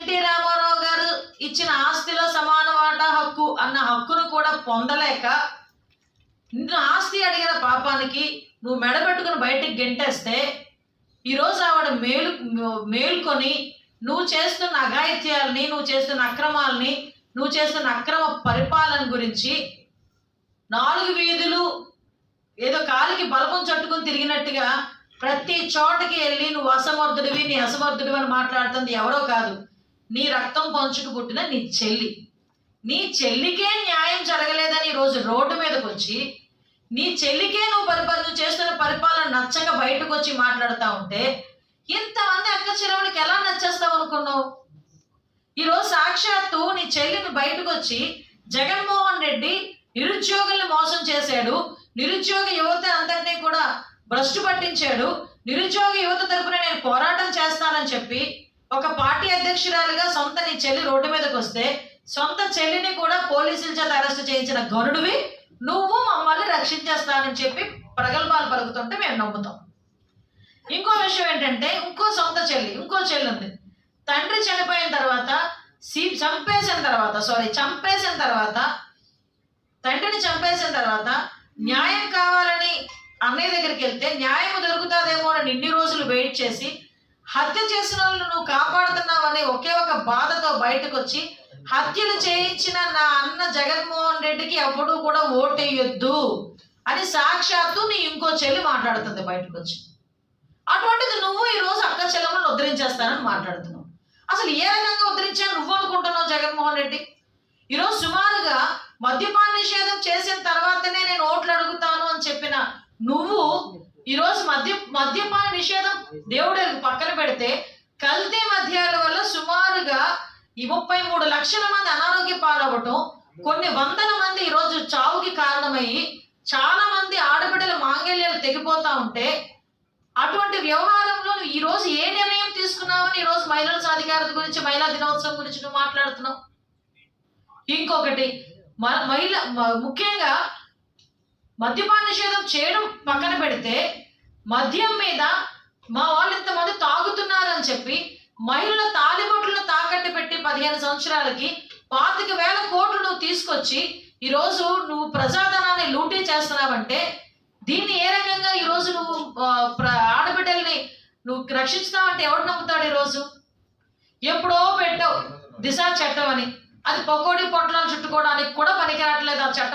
NT Ramarao గారు ఇచ్చిన ఆస్తిలో సమాన వాటా హక్కు అన్న హక్కును కూడా పొందలేక నిన్ను ఆస్తి అడిగిన పాపానికి నువ్వు మెడబెట్టుకుని బయటికి గెంటేస్తే ఈరోజు ఆవిడ మేలు మేల్కొని నువ్వు చేస్తున్న అఘాయిత్యాలని నువ్వు చేస్తున్న అక్రమాలని నువ్వు చేస్తున్న అక్రమ పరిపాలన గురించి నాలుగు వీధులు ఏదో కాలికి బలపం చట్టుకుని తిరిగినట్టుగా ప్రతి చోటకి వెళ్ళి నువ్వు అసమర్థుడివి నీ అసమర్థుడివి అని మాట్లాడుతుంది ఎవరో కాదు. నీ రక్తం పంచుకు పుట్టిన నీ చెల్లి. నీ చెల్లికే న్యాయం జరగలేదని ఈరోజు రోడ్డు మీదకి వచ్చి నీ చెల్లికే నువ్వు పరిపాలన నువ్వు చేస్తున్న పరిపాలన నచ్చక బయటకు వచ్చి మాట్లాడుతూ ఉంటే ఇంతమంది అక్క చెల్లెళ్ళకి ఎలా నచ్చేస్తావు అనుకున్నావు? ఈరోజు సాక్షాత్తు నీ చెల్లిని బయటకు వచ్చి జగన్మోహన్ రెడ్డి నిరుద్యోగుల్ని మోసం చేశాడు. నిరుద్యోగ యువత అందరినీ కూడా భ్రష్టు పట్టించాడు. నిరుద్యోగ యువత తరపున నేను పోరాటం చేస్తానని చెప్పి ఒక పార్టీ అధ్యక్షురాలుగా సొంత నీ చెల్లి రోడ్డు మీదకి వస్తే సొంత చెల్లిని కూడా పోలీసుల చేత అరెస్ట్ చేయించిన గరుడువి నువ్వు మమ్మల్ని రక్షించేస్తానని చెప్పి ప్రగల్భాలు పలుకుతుంటే మేము నమ్ముతాం. ఇంకో విషయం ఏంటంటే ఇంకో సొంత చెల్లి ఇంకో చెల్లి ఉంది తండ్రి చనిపోయిన తర్వాత సీ చంపేసిన తర్వాత సారీ చంపేసిన తర్వాత తండ్రిని చంపేసిన తర్వాత న్యాయం కావాలని అన్నయ్య దగ్గరికి వెళ్తే న్యాయం దొరుకుతుందేమో అని ఇన్ని రోజులు వెయిట్ చేసి హత్య చేసిన వాళ్ళు నువ్వు కాపాడుతున్నావనే ఒకే ఒక బాధతో బయటకు వచ్చి హత్యలు చేయించిన నా అన్న జగన్మోహన్ రెడ్డికి ఎప్పుడూ కూడా ఓటేయొద్దు అని సాక్షాత్తు నీ ఇంకో చెల్లి మాట్లాడుతుంది బయటకు వచ్చి అటువంటిది నువ్వు ఈరోజు అక్క చెల్లెమ్మను ఉద్ధరించేస్తానని మాట్లాడుతున్నావు. అసలు ఏ రకంగా ఉద్ధరించాను నువ్వు అనుకుంటున్నావు జగన్మోహన్ రెడ్డి? ఈరోజు సుమారుగా మద్యపాన నిషేధం చేసిన తర్వాతనే నేను ఓట్లు అడుగుతాను అని చెప్పిన నువ్వు ఈరోజు మద్య మద్యపాన నిషేధం దేవుడు పక్కన పెడితే కల్తీ మద్యాల వల్ల సుమారుగా ఈ ముప్పై మూడు లక్షల మంది అనారోగ్య పాలవటం కొన్ని వందల మంది ఈరోజు చావుకి కారణమయ్యి చాలా మంది ఆడబిడ్డల మాంగళ్యాలు తెగిపోతా ఉంటే అటువంటి వ్యవహారంలో నువ్వు ఈ ఏ నిర్ణయం తీసుకున్నావని ఈ రోజు మహిళల సాధికారత గురించి మహిళా దినోత్సవం గురించి నువ్వు మాట్లాడుతున్నావు? ఇంకొకటి మహిళ ముఖ్యంగా మద్యపాన నిషేధం చేయడం పక్కన పెడితే మద్యం మీద మా వాళ్ళు ఇంతమంది తాగుతున్నారని చెప్పి మహిళల తాలిబొట్లను తాకట్టు పెట్టి పదిహేను సంవత్సరాలకి పాతిక వేల కోట్లు నువ్వు తీసుకొచ్చి ఈరోజు నువ్వు ప్రజాధనాన్ని లూటీ చేస్తున్నావంటే దీన్ని ఏ రకంగా ఈరోజు నువ్వు ఆడబిడ్డల్ని నువ్వు రక్షిస్తున్నావంటే ఎవడు నమ్ముతాడు ఈరోజు ఎప్పుడో పెట్టావు దిశ చట్టం అని. అది పకోడీ పొట్లాలు చుట్టుకోవడానికి కూడా పనికిరాట్లేదు ఆ చట్టం.